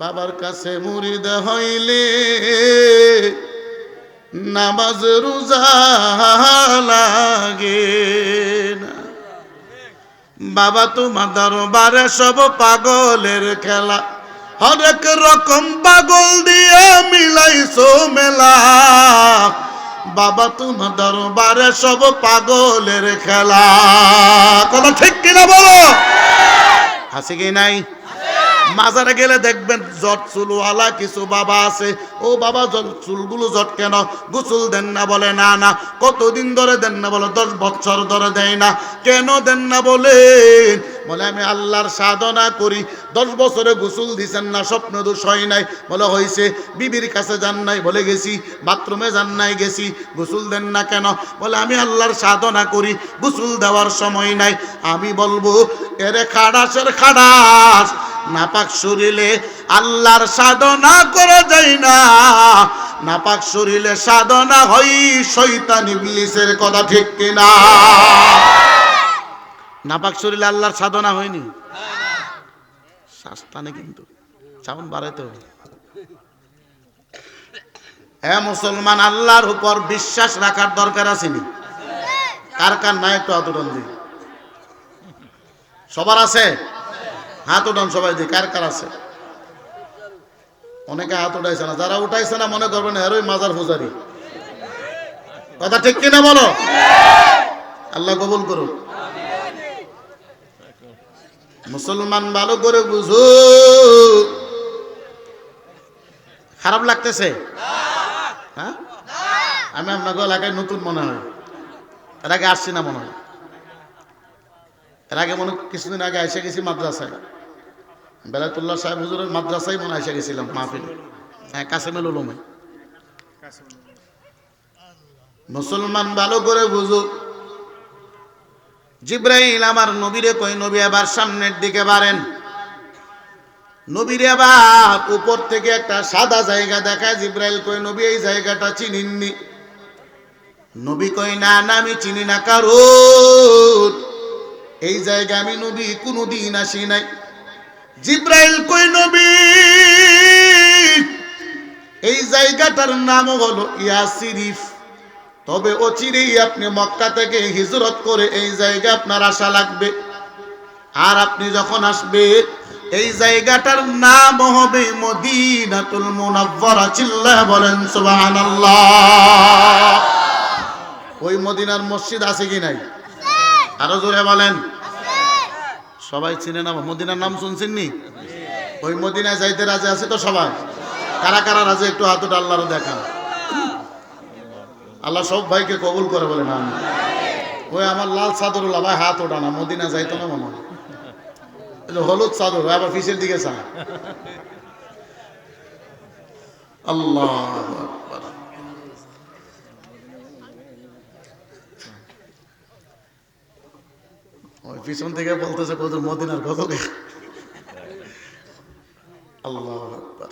বাবার কাছে মুরিদ হইলে নামাজ রোজা লাগে না। বাবা, তোমার দরবারে সব পাগলের খেলা। হরেক রকম পাগল দিয়ে মিলাইছো মেলা। বাবা, তোমার দরবারে সব পাগলের খেলা। কথা ঠিক কিনা বলো? আছে কি নাই? মাজারে গেলে দেখবেন জট চুলওয়ালা কিছু বাবা আছে। ও বাবা চুলগুলো জট কেন? গোসল দেন না বলে, না না। কতদিন ধরে দেন না বলে, দশ বছর ধরে দেয় না। কেন দেন না বলেন বলে, আমি আল্লাহর সাধনা করি। দশ বছরে গোসল দিছেন না, স্বপ্ন দোষ হয় নাই। বলে, হয়েছে। বিবির কাছে যান নাই, বলে, গেছি। বাথরুমে যান নাই, গেছি। গোসল দেন না কেন? বলে, আমি আল্লাহর সাধনা করি। গোসল দেওয়ার সময় নাই। আমি বলব, এরে খাড়াসের খাড়াস। নাপাক শরীরে আল্লাহর সাধনা করা যায় না। নাপাক শরীরে সাধনা হই শৈতান ইবলিসের কথা ঠিক কিনা? নাপাক শরীরে আল্লাহর সাধনা হয়নি? শাস্তানে কিন্তু। সাউন বাড়ে তো হ্যাঁ মুসলমান, আল্লাহর উপর বিশ্বাস রাখার দরকার আসেনি কার কার নাই তো আদরণ সবার আছে? হাত উঠান সবাই দি কার কার আছে? অনেকে হাত উঠাইছে না, যারা উঠাইছে না মনে করবেন হেরোই মাজার ফুজারি কথা ঠিক কিনা বলো? আল্লাহ কবুল করুন মুসলমান ভালো করে বুঝো। খারাপ লাগতেছে? হ্যাঁ? আমি আপনাকে এলাকায় নতুন মনে হয়। এর আগে আসছি না মনে হয়। এর আগে মনে কিছুদিন আগে এসে গেছি মাদ্রাসায়। বেলাতুল্লাহ সাহেব হুজুরের মাদ্রাসায় মনে এসে গেছিলাম মাহফিল। হ্যাঁ কাসেমেল উলুমে। মুসলমান ভালো করে বুঝুক। জিব্রাইল আমার নবীরে কই নবী আবার সামনের দিকে বাড়েন। নবীর আবার উপর থেকে একটা সাদা জায়গা দেখায়, জিব্রাইল কই নবী, এই জায়গাটা চিনিননি। নবী কই না না, আমি চিনি না, কারণ এই জায়গা আমি নবী কোনোদিন আসি নাই। জিব্রাইল কই নবী? এই জায়গাটার নাম হলো ইয়াসিরিফ। তবে অচিরেই আপনি মক্কা থেকে হিজরত করে এই জায়গা আপনার আশা লাগবে। আর আপনি যখন আসবে, এই জায়গাটার নাম হবে মদিনাতুল মুনাవ్వরা চিল্লা বলেন, সুবহানাল্লাহ। ওই মদিনার মসজিদ আছে কি নাই? আরও জোরে বলেন। সবাই চিনে না, মদিনার নাম শুনছেন নি ওই মদিনায় যাইতে রাজে আছে তো সবাই? কারা কারা রাজে, একটু হাতুটা আল্লাহরও দেখান। আল্লাহ সব ভাইকে কবুল করে বলে না ওই আমার লাল চাদরুল্লাহ ভাই, হাত ওঠা না মদিনা যাইতো না মনে হলুদ চাদর আবার ফিসের দিকে চা আল্লাহ ওই পিছন থেকে বলতেছে কত মদিনার কত আল্লাহ আকবার।